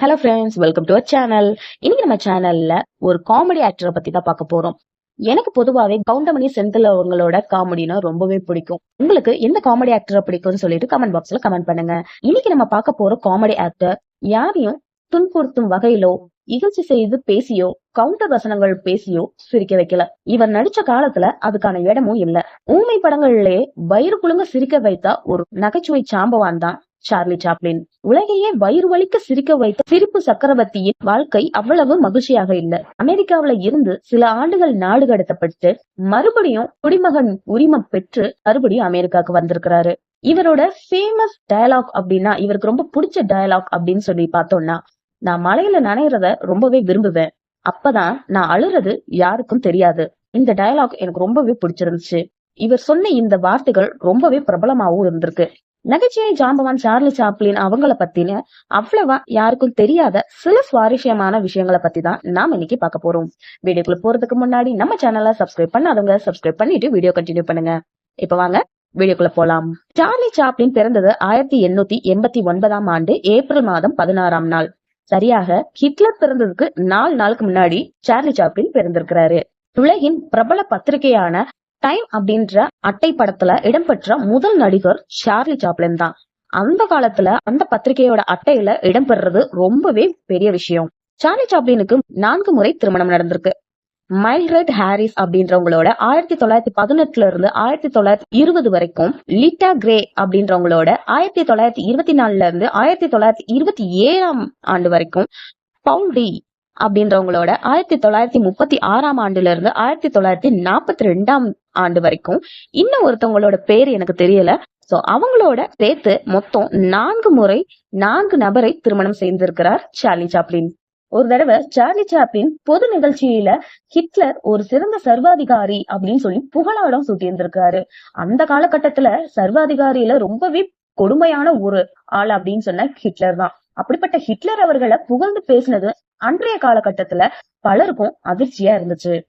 Hello friends welcome to our channel இன்னைக்கு நம்ம சேனல்ல ஒரு காமெடி ஆக்டரை பத்தி தான் பார்க்க போறோம். எனக்கு பொதுவாகவே கவுண்டமணி செந்தில் அவங்களோட காமெடினா ரொம்பவே பிடிக்கும். உங்களுக்கு எந்த காமெடி ஆக்டரை பிடிக்கும்னு சொல்லிட்டு கமெண்ட் பாக்ஸ்ல கமெண்ட் பண்ணுங்க. இன்னைக்கு நம்ம பார்க்க போற காமெடி ஆக்டர் யாரையும் துன்புறுத்தும் வகையிலோ இகழ்ச்சி செய்து பேசியோ கவுண்டர் வசனங்கள் பேசியோ சிரிக்க வைக்கல. இவர் நடிச்ச காலத்துல அதுக்கான இடமும் இல்ல. ஊமை படங்கள்லயே வயிறு குழுங்க சிரிக்க வைத்த ஒரு நகைச்சுவை சாம்பவான் தான் சார்லி சாப்ளின். உலகையே வயிறு வலிக்க சிரிக்க வைத்த சிரிப்பு சக்கரவர்த்தியின் வாழ்க்கை அவ்வளவு மகிழ்ச்சியாக இல்ல. அமெரிக்காவுல இருந்து சில ஆண்டுகள் நாடு கடத்தப்பட்டு மறுபடியும் குடிமகன் உரிமம் பெற்று மறுபடியும் அமெரிக்காவுக்கு வந்திருக்கிறாரு. இவரோட ஃபேமஸ் டயலாக் அப்படின்னா இவருக்கு ரொம்ப பிடிச்ச டயலாக் அப்படின்னு சொல்லி பார்த்தோம்னா நான் மலையில நனையறத ரொம்பவே விரும்புவேன். அப்பதான் நான் அழுறது யாருக்கும் தெரியாது. இந்த டயலாக் எனக்கு ரொம்பவே பிடிச்சிருந்துச்சு. இவர் சொன்ன இந்த வார்த்தைகள் ரொம்பவே பிரபலமாவும் இருந்திருக்கு. நகைச்சுவை ஜாம்பவான் சார்லி சாப்ளின் அவங்கள பத்தின அவ்வளவா யாருக்கும் தெரியாத சில சுவாரஸ்யமான விஷயங்களை பத்தி தான் நாம இன்னைக்கு பார்க்க போறோம். வீடியோக்குள்ள போறதுக்கு முன்னாடி நம்ம சேனலை சப்ஸ்கிரைப் பண்ணாதவங்க சப்ஸ்கிரைப் பண்ணிட்டு வீடியோ கண்டினியூ பண்ணுங்க. இப்ப வாங்க வீடியோக்குள்ள போலாம். சார்லி சாப்ளின் பிறந்தது ஆயிரத்தி எண்ணூத்தி எண்பத்தி ஒன்பதாம் ஆண்டு ஏப்ரல் மாதம் பதினாறாம் நாள். சரியாக ஹிட்லர் பிறந்ததுக்கு நாலு நாளுக்கு முன்னாடி சார்லி சாப்ளின் பிறந்திருக்கிறாரு. உலகின் பிரபல பத்திரிகையான டைம் அப்படின்ற அட்டை படத்துல இடம்பெற்ற முதல் நடிகர் சார்லி சாப்ளின் தான். அந்த காலத்துல அந்த பத்திரிகையோட அட்டையில இடம்பெறது ரொம்பவே பெரிய விஷயம். சார்லி சாப்ளினுக்கு நான்கு முறை திருமணம் நடந்திருக்கு. மைல்ரெட் ஹாரிஸ் அப்படின்றவங்களோட ஆயிரத்தி தொள்ளாயிரத்தி பதினெட்டுல இருந்து ஆயிரத்தி தொள்ளாயிரத்தி இருபது வரைக்கும் லிட்டா கிரே அப்படின்றவங்களோட ஆயிரத்தி தொள்ளாயிரத்தி இருபத்தி நாலுல இருந்து ஆயிரத்தி தொள்ளாயிரத்தி இருபத்தி ஏழாம் ஆண்டு வரைக்கும் பவுல் டி அப்படின்றவங்களோட ஆயிரத்தி தொள்ளாயிரத்தி முப்பத்தி ஆறாம் ஆண்டுல இருந்து ஆயிரத்தி தொள்ளாயிரத்தி நாற்பத்தி ரெண்டாம் ஆண்டு வரைக்கும் இன்னும் ஒருத்தவங்களோட பேர் எனக்கு தெரியல. சோ அவங்களோட சேர்த்து மொத்தம் நான்கு முறை நான்கு நபரை திருமணம் செய்திருக்கிறார் சார்லி சாப்ளின். ஒரு தடவை சார்லி சாப்ளின் பொது நிகழ்ச்சியில ஹிட்லர் ஒரு சிறந்த சர்வாதிகாரி அப்படின்னு சொல்லி புகழாடம் சூட்டியிருந்திருக்காரு. அந்த காலகட்டத்துல சர்வாதிகாரியில ரொம்பவே கொடுமையான ஒரு ஆள் அப்படின்னு சொன்ன ஹிட்லர் தான். அப்படிப்பட்ட ஹிட்லர் அவர்களை புகழ்ந்து பேசினது அன்றைய காலகட்டத்துல பலருக்கும் அதிர்ச்சியா இருந்துச்சு.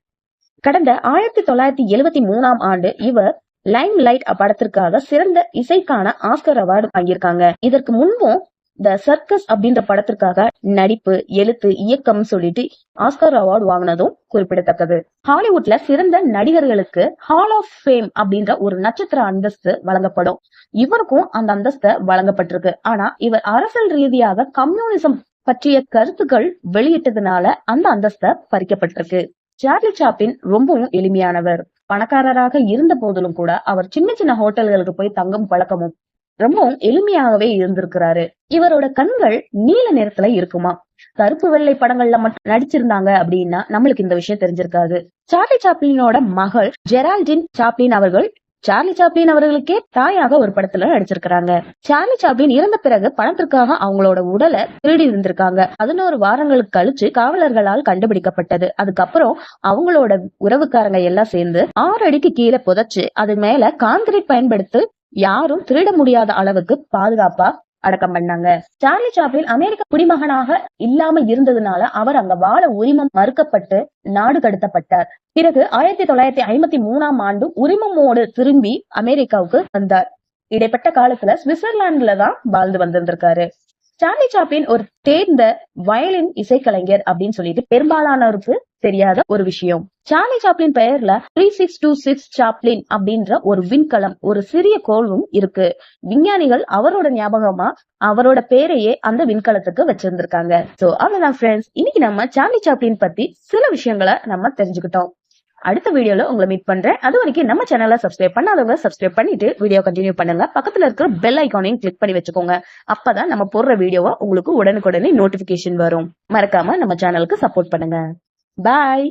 கடந்த ஆயிரத்தி தொள்ளாயிரத்தி எழுவத்தி மூணாம் ஆண்டு இவர் லைம் லைட் படத்திற்காக சிறந்த இசைக்கான ஆஸ்கர் அவார்டு வாங்கியிருக்காங்க. இதற்கு முன்பும் த சர்க்கஸ் அப்படின்ற படத்திற்காக நடிப்பு எழுத்து இயக்கம் சொல்லிட்டு ஆஸ்கர் அவார்டு வாங்கினதும் குறிப்பிடத்தக்கது. ஹாலிவுட்ல சிறந்த நடிகர்களுக்கு ஹால் ஆஃப் ஃபேம் அப்படின்ற ஒரு நட்சத்திர அந்தஸ்து வழங்கப்படும். இவருக்கும் அந்த அந்தஸ்து வழங்கப்பட்டிருக்கு. ஆனா இவர் அரசியல் ரீதியாக கம்யூனிசம் பற்றிய கருத்துக்கள் வெளியிட்டதுனால அந்த அந்தஸ்த பறிக்கப்பட்டிருக்கு. சார்லி சாப்பின் ரொம்பவும் எளிமையானவர். பணக்காரராக இருந்த போதிலும் கூட அவர் சின்ன சின்ன ஹோட்டல்களுக்கு போய் தங்கும் பழக்கமும் ரொம்பவும் எளிமையாகவே இருந்திருக்கிறாரு. இவரோட கண்கள் நீல நிறத்துல இருக்குமா? கருப்பு வெள்ளை படங்கள்ல மட்டும் நடிச்சிருந்தாங்க அப்படின்னா நம்மளுக்கு இந்த விஷயம் தெரிஞ்சிருக்காது. சார்லி சாப்ளினோட மகள் ஜெரால்டின் சாப்ளின் அவர்கள் சார்லி சாப்ளின் அவர்களுக்கே தாயாக ஒரு படத்துல நடிச்சிருக்கிறாங்க. சார்லி சாப்ளின் இறந்த பிறகு பணத்திற்காக அவங்களோட உடலை திருடி இருந்திருக்காங்க. பதினோரு வாரங்களுக்கு கழிச்சு காவலர்களால் கண்டுபிடிக்கப்பட்டது. அதுக்கப்புறம் அவங்களோட உறவுக்காரங்க எல்லாம் சேர்ந்து ஆறு அடிக்கு கீழே புதைச்சு அது மேல கான்கிரீட் பயன்படுத்தி யாரும் திருட முடியாத அளவுக்கு பாதுகாப்பா அடக்கம் பண்ணாங்க. சார்லி சாப்ளின் அமெரிக்க குடிமகனாக இல்லாம இருந்ததுனால அவர் அங்க வாழ உரிமம் மறுக்கப்பட்டு நாடு கடத்தப்பட்டார். பிறகு ஆயிரத்தி தொள்ளாயிரத்தி ஐம்பத்தி மூணாம் ஆண்டு உரிமமோடு திரும்பி அமெரிக்காவுக்கு வந்தார். இடைப்பட்ட காலத்துல சுவிட்சர்லாந்துல தான் வாழ்ந்து வந்திருந்திருக்காரு. சார்லி சாப்ளின் ஒரு தேர்ந்த வயலின் இசைக்கலைஞர் அப்படின்னு சொல்லிட்டு பெரும்பாலானோருக்கு தெரியாத ஒரு விஷயம். சார்லி சாப்ளின் பெயர்ல three six two six Chaplin அப்படின்ற ஒரு விண்கலம் ஒரு சிறிய கோளும் இருக்கு. விஞ்ஞானிகள் அவரோட ஞாபகமா அவரோட பேரையே அந்த விண்கலத்துக்கு வச்சிருந்திருக்காங்க. சோ அவ்வளவுதான் ஃப்ரெண்ட்ஸ் இன்னைக்கு நம்ம சார்லி சாப்ளின் பத்தி சில விஷயங்களை நம்ம தெரிஞ்சுக்கிட்டோம். அடுத்த வீடியோல உங்களை மீட் பண்றேன். அது வரைக்கும் நம்ம சேனலை சப்ஸ்கிரைப் பண்ணாதவங்க சப்ஸ்கிரைப் பண்ணிட்டு வீடியோ கண்டினியூ பண்ணுங்க. பக்கத்துல இருக்கிற பெல் ஐக்கானையும் கிளிக் பண்ணி வச்சுக்கோங்க. அப்பதான் நம்ம போடுற வீடியோவை உங்களுக்கு உடனுக்குடனே நோட்டிபிகேஷன் வரும். மறக்காம நம்ம சேனலுக்கு சப்போர்ட் பண்ணுங்க. பாய்